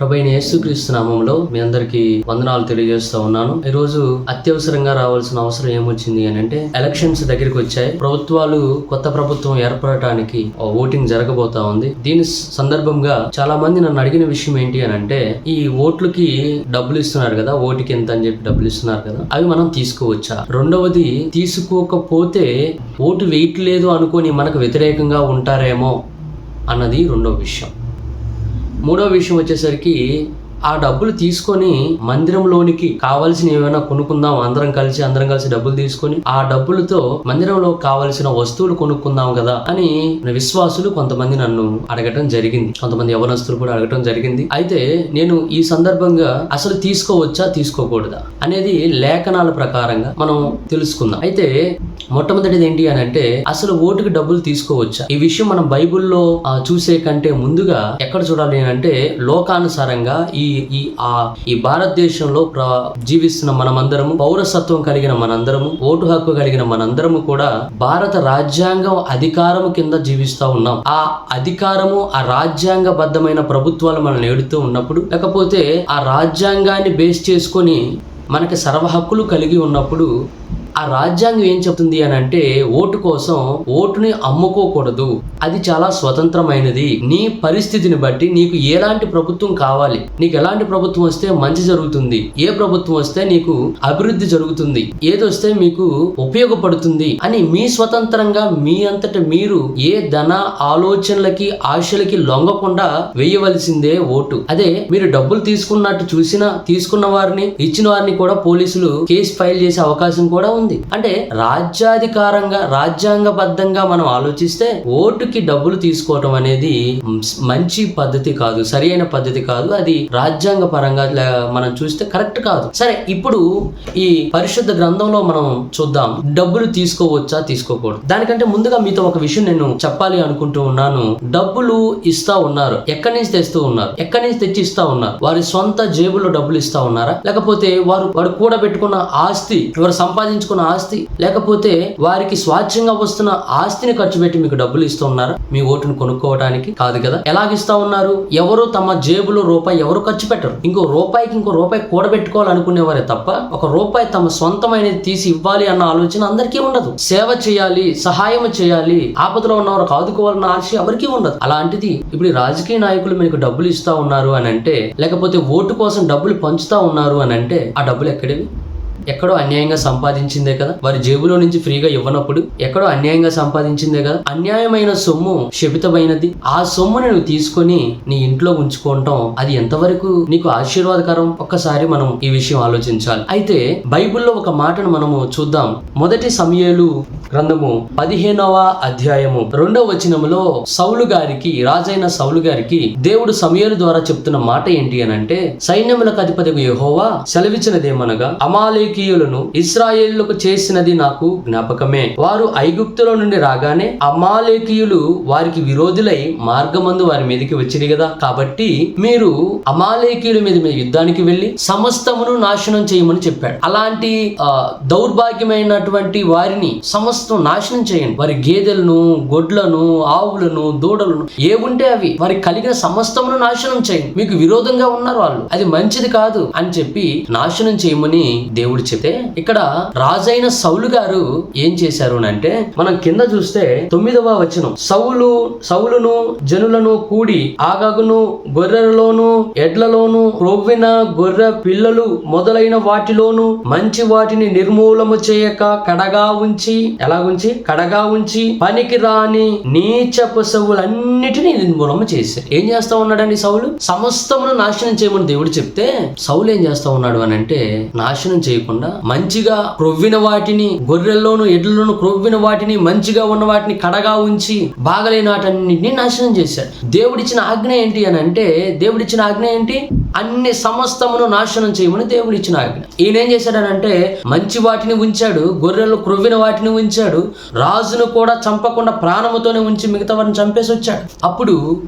ప్రభైన యేసుక్రీస్తు నామంలో మీ అందరికీ వందనాలు తెలియజేస్తా ఉన్నాను. ఈ రోజు అత్యవసరంగా రావాల్సిన అవసరం ఏమొచ్చింది అని అంటే ఎలక్షన్స్ దగ్గరికి వచ్చాయి. ప్రభుత్వాలు కొత్త ప్రభుత్వం ఏర్పడటానికి ఓటింగ్ జరగబోతా ఉంది. దీని సందర్భంగా చాలా మంది నన్ను అడిగిన విషయం ఏంటి అని అంటే ఈ ఓట్లకి డబ్బులు ఇస్తున్నారు కదా ఓటుకి ఎంత అని చెప్పి డబ్బులు ఇస్తున్నారు కదా అవి మనం తీసుకోవచ్చా? రెండవది తీసుకోకపోతే ఓటు వెయిట్ లేదు అనుకొని మనకు వ్యతిరేకంగా ఉంటారేమో అన్నది రెండవ విషయం. మూడో విషయం వచ్చేసరికి ఆ డబ్బులు తీసుకొని మందిరంలోనికి కావలసిన ఏమైనా కొనుక్కుందాం అందరం కలిసి అందరం కలిసి డబ్బులు తీసుకొని ఆ డబ్బులతో మందిరంలో కావలసిన వస్తువులు కొనుక్కుందాం కదా అని విశ్వాసులు కొంతమంది నన్ను అడగటం జరిగింది. కొంతమంది యవనస్తులు కూడా అడగటం జరిగింది. అయితే నేను ఈ సందర్భంగా అసలు తీసుకోవచ్చా తీసుకోకూడదా అనేది లేఖనాల ప్రకారంగా మనం తెలుసుకుందాం. అయితే మొట్టమొదటిది ఏంటి అని అంటే అసలు ఓటుకి డబ్బులు తీసుకోవచ్చా? ఈ విషయం మనం బైబిల్లో చూసే కంటే ముందుగా ఎక్కడ చూడాలి అని అంటే లోకానుసారంగా ఈ ఈ ఆ ఈ భారతదేశంలో ప్ర జీవిస్తున్న మనమందరము పౌరసత్వం కలిగిన మనందరము ఓటు హక్కు కలిగిన మనందరము కూడా భారత రాజ్యాంగం అధికారము కింద జీవిస్తూ ఉన్నాం. ఆ అధికారము ఆ రాజ్యాంగబద్ధమైన ప్రభుత్వాలు మనం నేడుతూ ఉన్నప్పుడు లేకపోతే ఆ రాజ్యాంగాన్ని బేస్ చేసుకొని మనకి సర్వ హక్కులు కలిగి ఉన్నప్పుడు ఆ రాజ్యాంగం ఏం చెప్తుంది అని అంటే ఓటు కోసం ఓటుని అమ్ముకోకూడదు. అది చాలా స్వతంత్రమైనది. నీ పరిస్థితిని బట్టి నీకు ఎలాంటి ప్రభుత్వం కావాలి? నీకు ఎలాంటి ప్రభుత్వం వస్తే మంచి జరుగుతుంది? ఏ ప్రభుత్వం వస్తే నీకు అభివృద్ధి జరుగుతుంది? ఏదొస్తే మీకు ఉపయోగపడుతుంది? అని మీ స్వతంత్రంగా మీ అంతట మీరు ఏ ధన ఆలోచనలకి ఆశలకి లొంగకుండా వేయవలసిందే ఓటు. అదే మీరు డబ్బులు తీసుకున్నట్టు చూసినా తీసుకున్న వారిని ఇచ్చిన వారిని కూడా పోలీసులు కేసు ఫైల్ చేసే అవకాశం కూడా ఉంది. అంటే రాజ్యాధికారంగా రాజ్యాంగబద్ధంగా మనం ఆలోచిస్తే ఓటుకి డబ్బులు తీసుకోవటం అనేది మంచి పద్ధతి కాదు సరి అయిన పద్ధతి కాదు. అది రాజ్యాంగ పరంగా మనం చూస్తే కరెక్ట్ కాదు. సరే ఇప్పుడు ఈ పరిశుద్ధ గ్రంథంలో మనం చూద్దాం. డబ్బులు తీసుకోవచ్చా తీసుకోకూడదు? దానికంటే ముందుగా మీతో ఒక విషయం నేను చెప్పాలి అనుకుంటూ ఉన్నాను. డబ్బులు ఇస్తా ఉన్నారు. ఎక్కడి నుంచి తెస్తూ ఉన్నారు? ఎక్కడి నుంచి తెచ్చి ఇస్తా ఉన్నారు? వారి సొంత జేబులో డబ్బులు ఇస్తా ఉన్నారా? లేకపోతే వారు వారు కూడబెట్టుకున్న ఆస్తి వారు సంపాదించుకున్న ఆస్తి లేకపోతే వారికి స్వాచ్ఛంగా వస్తున్న ఆస్తిని ఖర్చు పెట్టి మీకు డబ్బులు ఇస్తూ ఉన్నారా. మీ ఓటును కొనుక్కోవడానికి కాదు కదా? ఎలాగిస్తా ఉన్నారు? ఎవరు తమ జేబులో రూపాయి ఎవరు ఖర్చు పెట్టరు? ఇంకో రూపాయికి ఇంకో రూపాయి కూడబెట్టుకోవాలనుకునేవారే తప్ప ఒక రూపాయి తమ సొంతమైనది తీసి ఇవ్వాలి అన్న ఆలోచన అందరికీ ఉండదు. సేవ చేయాలి సహాయం చేయాలి ఆపదలో ఉన్నవారు ఆదుకోవాలన్న ఆశ ఎవరికీ ఉండదు. అలాంటిది ఇప్పుడు రాజకీయ నాయకులు మీకు డబ్బులు ఇస్తా ఉన్నారు అని అంటే లేకపోతే ఓటు కోసం డబ్బులు పంచుతా ఉన్నారు అని అంటే ఆ డబ్బులు ఎక్కడివి? ఎక్కడో అన్యాయంగా సంపాదించిందే కదా. వారి జేబులో నుంచి ఫ్రీగా ఇవ్వనప్పుడు ఎక్కడో అన్యాయంగా సంపాదించిందే కదా. అన్యాయమైన సొమ్ము శపితమైనది. ఆ సొమ్ముని నువ్వు తీసుకొని నీ ఇంట్లో ఉంచుకోవటం అది ఎంతవరకు నీకు ఆశీర్వాదకరం? ఒక్కసారి మనం ఈ విషయం ఆలోచించాలి. అయితే బైబిల్లో ఒక మాటను మనము చూద్దాం. మొదటి సమయలు గ్రంథము పదిహేనవ అధ్యాయము రెండవ వచనములో సౌలు గారికి రాజైన సౌలు గారికి దేవుడు సమయలు ద్వారా చెప్తున్న మాట ఏంటి అని అంటే సైన్యములకు అధిపతి యహోవా సెలవిచ్చినదేమనగా అమాలే అమాలేకీయులను ఇస్రాయేళ్ళకు చేసినది నాకు జ్ఞాపకమే. వారు ఐగుప్తులో నుండి రాగానే అమాలేకీయులు వారికి విరోధులై మార్గమందు వారి మీదకి వచ్చింది కదా కాబట్టి మీరు అమాలేకీయుల మీద మీ యుద్ధానికి వెళ్ళి సమస్తమును నాశనం చేయమని చెప్పాడు. అలాంటి దౌర్భాగ్యమైనటువంటి వారిని సమస్తం నాశనం చేయండి. వారి గేదెలను గొడ్లను ఆవులను దూడలను ఏవుంటే అవి వారికి కలిగిన సమస్తమును నాశనం చేయండి. మీకు విరోధంగా ఉన్నారు వాళ్ళు. అది మంచిది కాదు అని చెప్పి నాశనం చేయమని దేవుడు చెప్తే ఇక్కడ రాజైన సౌలు గారు ఏం చేశారు అని అంటే మనం కింద చూస్తే తొమ్మిదవ వచనం. సౌలు సౌలును జనులను కూడి ఆగాగును గొర్రెలలోను ఎడ్లలోను క్రొవ్విన గొర్రె పిల్లలు మొదలైన వాటిలోను మంచి వాటిని నిర్మూలము చేయక కడగా ఉంచి ఎలా ఉంచి కడగా ఉంచి పనికి రాని నీచ పశువులన్నిటినీ నిర్మూలము చేశారు. ఏం చేస్తా ఉన్నాడండి సౌలు? సమస్తమును నాశనం చేయమని దేవుడు చెప్తే సౌలు ఏం చేస్తా ఉన్నాడు అని అంటే నాశనం చేయకుండా మంచిగా క్రొవ్విన వాటిని గొర్రెల్లోను ఎడ్లలోను క్రొవ్విన వాటిని మంచిగా ఉన్న వాటిని కడగా ఉంచి బాగలేని వాటన్నింటినీ నాశనం చేశాడు. దేవుడిచ్చిన ఆజ్ఞ ఏంటి అని అంటే దేవుడిచ్చిన ఆజ్ఞ ఏంటి? అన్ని సమస్తమును నాశనం చేయమని దేవుడిచ్చిన ఆజ్ఞ. ఈయన ఏం చేశాడనంటే మంచి వాటిని ఉంచాడు గొర్రెలు క్రొవ్విన వాటిని ఉంచాడు రాజును కూడా చంపకుండా ప్రాణముతోనే ఉంచి మిగతా వారిని చంపేసి వచ్చాడు అప్పుడు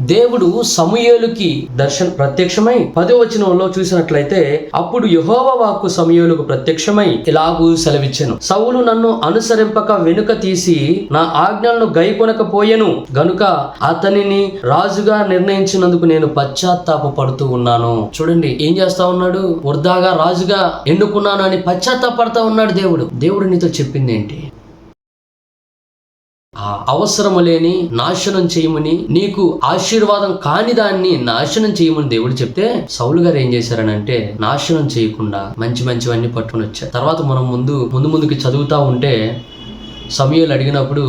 దేవుడు సమూయేలుకి దర్శన ప్రత్యక్షమై పదో వచనంలో చూసినట్లయితే అప్పుడు యహోవ వాక్కు సమూయేలుకు ప్రత్యక్షమై ఇలాగూ సెలవిచ్చెను. సౌలు నన్ను అనుసరింపక వెనుక తీసి నా ఆజ్ఞలను గైకొనకపోయెను. గనుక అతనిని రాజుగా నిర్ణయించినందుకు నేను పశ్చాత్తాప పడుతూ ఉన్నాను. చూడండి ఏం చేస్తా ఉన్నాడు? వృధాగా రాజుగా ఎన్నుకున్నాను అని పశ్చాత్తాపడతా ఉన్నాడు దేవుడు. దేవుడు నీతో చెప్పింది ఏంటి అవసరము లేని నాశనం చేయమని నీకు ఆశీర్వాదం కాని దాన్ని నాశనం చేయమని దేవుడు చెప్తే సౌలు గారు ఏం చేశారనంటే నాశనం చేయకుండా మంచి మంచివన్నీ పట్టుకొని వచ్చారు తర్వాత మనం ముందు ముందు ముందుకి చదువుతా ఉంటే సమయాలు అడిగినప్పుడు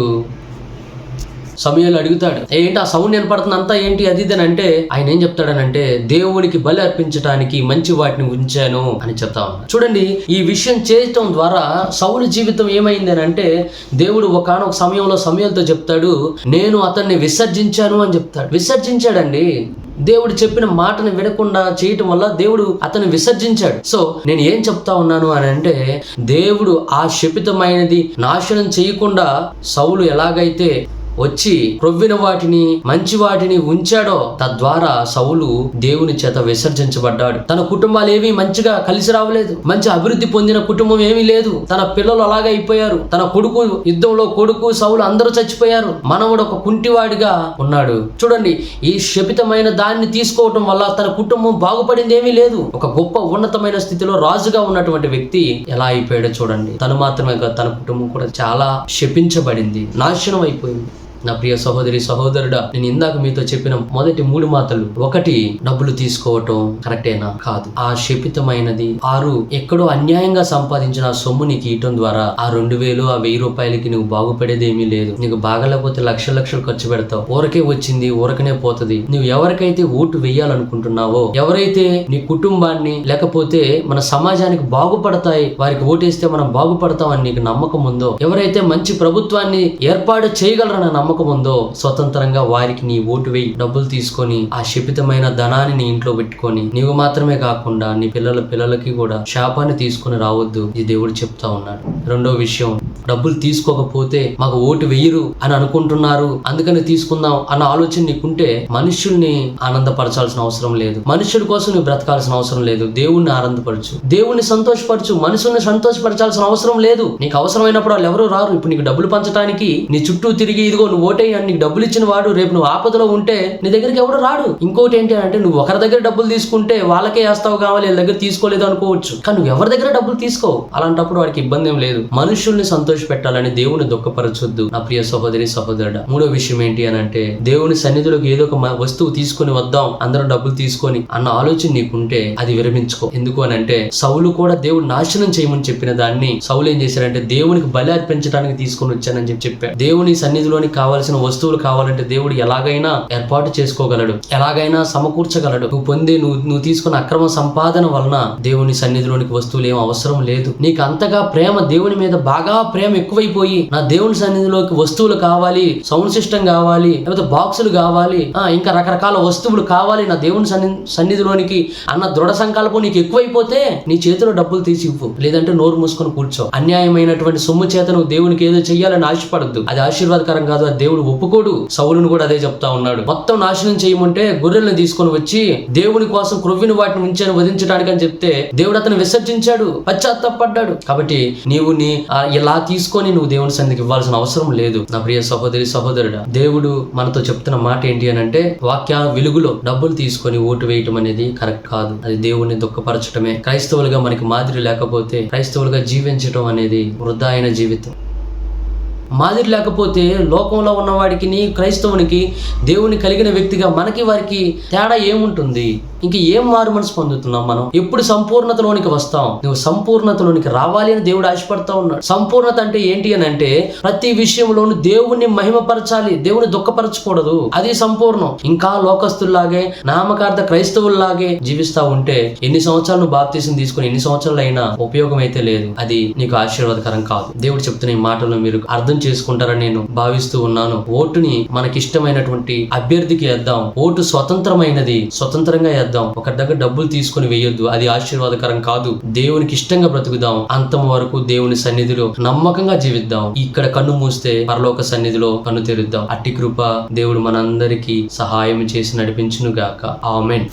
సమయాలు అడుగుతాడు. ఏంటి ఆ సౌండ్ వినపడుతుంది అంతా ఏంటి? అది ఇది అని అంటే ఆయన ఏం చెప్తాడనంటే దేవునికి బలి అర్పించడానికి మంచి వాటిని ఉంచాను అని చెప్తా ఉన్నాడు. చూడండి ఈ విషయం చేయటం ద్వారా సౌలు జీవితం ఏమైంది అని అంటే దేవుడు ఒకనొక సమయంలో సమయంతో చెప్తాడు నేను అతన్ని విసర్జించాను అని చెప్తాడు. విసర్జించాడండి. దేవుడు చెప్పిన మాటను వినకుండా చేయటం వల్ల దేవుడు అతను విసర్జించాడు. సో నేను ఏం చెప్తా ఉన్నాను అని అంటే దేవుడు ఆ శపితమైనది నాశనం చేయకుండా సౌలు ఎలాగైతే వచ్చి క్రొవ్విన వాటిని మంచి వాటిని ఉంచాడో తద్వారా సౌలు దేవుని చేత విసర్జించబడ్డాడు. తన కుటుంబాలు ఏమీ మంచిగా కలిసి రావలేదు. మంచి అభివృద్ధి పొందిన కుటుంబం ఏమీ లేదు. తన పిల్లలు అలాగే అయిపోయారు. తన కొడుకు యుద్ధంలో కొడుకు సౌలు అందరూ చచ్చిపోయారు. మనవుడు ఒక కుంటివాడిగా ఉన్నాడు. చూడండి ఈ శపితమైన దాన్ని తీసుకోవటం వల్ల తన కుటుంబం బాగుపడింది ఏమీ లేదు. ఒక గొప్ప ఉన్నతమైన స్థితిలో రాజుగా ఉన్నటువంటి వ్యక్తి ఎలా అయిపోయాడో చూడండి. తను మాత్రమే కాదు తన కుటుంబం కూడా చాలా శపించబడింది. నాశనం అయిపోయింది. నా ప్రియ సహోదరి సహోదరుడా నేను ఇందాక మీతో చెప్పిన మొదటి మూడు మాటలు. ఒకటి డబ్బులు తీసుకోవటం కరెక్టేనా? కాదు. ఆ శపితమైనది ఆరు ఎక్కడో అన్యాయంగా సంపాదించిన ఆ సొమ్ము నీకు ఇయటం ద్వారా ఆ రెండు వేలు ఆ వెయ్యి రూపాయలకి నువ్వు బాగుపడేది ఏమీ లేదు. నీకు బాగలేకపోతే లక్ష లక్షలు ఖర్చు పెడతావు. ఊరకే వచ్చింది ఊరకనే పోతుంది. నువ్వు ఎవరికైతే ఓటు వేయాలనుకుంటున్నావో ఎవరైతే నీ కుటుంబాన్ని లేకపోతే మన సమాజానికి బాగుపడతాయి వారికి ఓటేస్తే మనం బాగుపడతామని నీకు నమ్మకం ఉందో ఎవరైతే మంచి ప్రభుత్వాన్ని ఏర్పాటు చేయగలరన్న నమ్మకం ఉందో స్వతంత్రంగా వారికి నీ ఓటు వేయి. డబ్బులు తీసుకొని ఆ శపితమైన ధనాన్ని నీ ఇంట్లో పెట్టుకొని నీవు మాత్రమే కాకుండా నీ పిల్లల పిల్లలకి కూడా శాపాన్ని తీసుకొని రావద్దు ఈ దేవుడు చెప్తా ఉన్నాడు. రెండో విషయం డబ్బులు తీసుకోకపోతే మాకు ఓటు వేయరు అని అనుకుంటున్నారు. అందుకని తీసుకుందాం అన్న ఆలోచన నీకుంటే మనుషుల్ని ఆనందపరచాల్సిన అవసరం లేదు. మనుషుల కోసం నువ్వు బ్రతకాల్సిన అవసరం లేదు. దేవుణ్ణి ఆనందపరచు. దేవుణ్ణి సంతోషపరచు. మనుషుల్ని సంతోషపరచాల్సిన అవసరం లేదు. నీకు అవసరమైనప్పుడు వాళ్ళు ఎవరు రారు. ఇప్పుడు నీకు డబ్బులు పంచడానికి నీ చుట్టూ తిరిగి ఇదిగో నువ్వు ఓటేయని నీకు డబ్బులు ఇచ్చిన వాడు రేపు నువ్వు ఆపదలో ఉంటే నీ దగ్గరికి ఎవడు రాడు. ఇంకోటి ఏంటి అంటే నువ్వు ఒకరి దగ్గర డబ్బులు తీసుకుంటే వాళ్ళకే వేస్తావు కావాలి వీళ్ళ దగ్గర తీసుకోలేదు అనుకోవచ్చు. కానీ నువ్వు ఎవరి దగ్గర డబ్బులు తీసుకో అలాంటప్పుడు వాడికి ఇబ్బంది ఏం లేదు. మనుషుల్ని సంతోష పెట్టాలని దేవుని దుఃఖపరచొద్దు. నా ప్రియ సహోదరి సహోదరుడు మూడో విషయం ఏంటి అని అంటే దేవుని సన్నిధిలోకి ఏదో ఒక వస్తువు తీసుకొని వద్దాం అందరం డబ్బులు తీసుకొని అన్న ఆలోచన నీకుంటే అది విరమించుకో. ఎందుకు అని అంటే సౌలు కూడా దేవుడు నాశనం చేయమని చెప్పిన దాన్ని సౌలు ఏం చేశారంటే దేవునికి బలి అర్పించడానికి తీసుకొని వచ్చానని చెప్పి చెప్పాడు. దేవుని సన్నిధిలోని కావాలి కావలసిన వస్తువులు కావాలంటే దేవుడు ఎలాగైనా ఏర్పాటు చేసుకోగలడు. ఎలాగైనా సమకూర్చగలడు. నువ్వు పొందే నువ్వు నువ్వు తీసుకున్న అక్రమ సంపాదన వలన దేవుని సన్నిధిలోనికి వస్తువులు ఏం అవసరం లేదు. నీకు అంతగా ప్రేమ దేవుని మీద బాగా ప్రేమ ఎక్కువైపోయి నా దేవుని సన్నిధిలోకి వస్తువులు కావాలి సౌండ్ సిస్టమ్ కావాలి లేకపోతే బాక్సులు కావాలి ఆ, ఇంకా రకరకాల వస్తువులు కావాలి నా దేవుని సన్ని సన్నిధిలోనికి అన్న దృఢ సంకల్పం నీకు ఎక్కువైపోతే నీ చేతిలో డబ్బులు తీసి ఇవ్వు. లేదంటే నోరు మూసుకొని కూర్చో. అన్యాయమైనటువంటి సొమ్ము చేత నువ్వు దేవునికి ఏదో చెయ్యాలని ఆశపడద్దు. అది ఆశీర్వాదకరం కాదు అది దేవుడు ఒప్పుకోడు. సౌలును కూడా అదే చెప్తా ఉన్నాడు. మొత్తం నాశనం చేయమంటే గొర్రెలను తీసుకొని వచ్చి దేవుని కోసం క్రొవ్విని వాటిని ఉంచాను వధించడానికి అని చెప్తే దేవుడు అతను విసర్జించాడు పశ్చాత్తాపడ్డాడు. కాబట్టి నీవు నీ ఇలా తీసుకొని నువ్వు దేవుని సన్నిధికి ఇవ్వాల్సిన అవసరం లేదు. నా ప్రియ సహోదరి సహోదరుడు దేవుడు మనతో చెప్తున్న మాట ఏంటి అని అంటే వాక్య వెలుగులో డబ్బులు తీసుకొని ఓటు వేయటం అనేది కరెక్ట్ కాదు. అది దేవుణ్ణి దుఃఖపరచటమే. క్రైస్తవులుగా మనకి మాదిరి లేకపోతే క్రైస్తవులుగా జీవించటం అనేది వృధా అయిన జీవితం. మాదిరి లేకపోతే లోకంలో ఉన్నవాడికి నీ క్రైస్తవునికి దేవుని కలిగిన వ్యక్తిగా మనకి వారికి తేడా ఏముంటుంది? ఇంక ఏం మారు మనసు పొందుతున్నాం మనం? ఎప్పుడు సంపూర్ణతలోనికి వస్తాం? నువ్వు సంపూర్ణతలోనికి రావాలి అని దేవుడు ఆశపడతా ఉన్నాడు. సంపూర్ణత అంటే ఏంటి అని అంటే ప్రతి విషయంలోనూ దేవుణ్ణి మహిమపరచాలి దేవుని దుఃఖపరచకూడదు. అది సంపూర్ణం. ఇంకా లోకస్తుల్లాగే నామకార్థ క్రైస్తవుల్లాగే జీవిస్తా ఉంటే ఎన్ని సంవత్సరాలు నువ్వు బాప్తీసం తీసుకుని ఎన్ని సంవత్సరాలు అయినా ఉపయోగం అయితే లేదు. అది నీకు ఆశీర్వాదకరం కాదు. దేవుడు చెప్తున్న ఈ మాటలు మీరు అర్థం చేసుకుంటారని నేను భావిస్తూ ఉన్నాను. ఓటుని మనకిష్టమైనటువంటి అభ్యర్థికి వేద్దాం. ఓటు స్వతంత్రమైనది స్వతంత్రంగా వేద్దాం. ఒక దగ్గర డబ్బులు తీసుకొని వేయొద్దు. అది ఆశీర్వాదకరం కాదు. దేవునికి ఇష్టంగా బ్రతుకుదాం. అంతం వరకు దేవుని సన్నిధిలో నమ్మకంగా జీవిద్దాం. ఇక్కడ కన్ను మూస్తే పరలోక సన్నిధిలో కన్ను తెరుద్దాం. అట్టి కృప దేవుడు మనందరికీ సహాయం చేసి నడిపించునుగాక. ఆమెన్.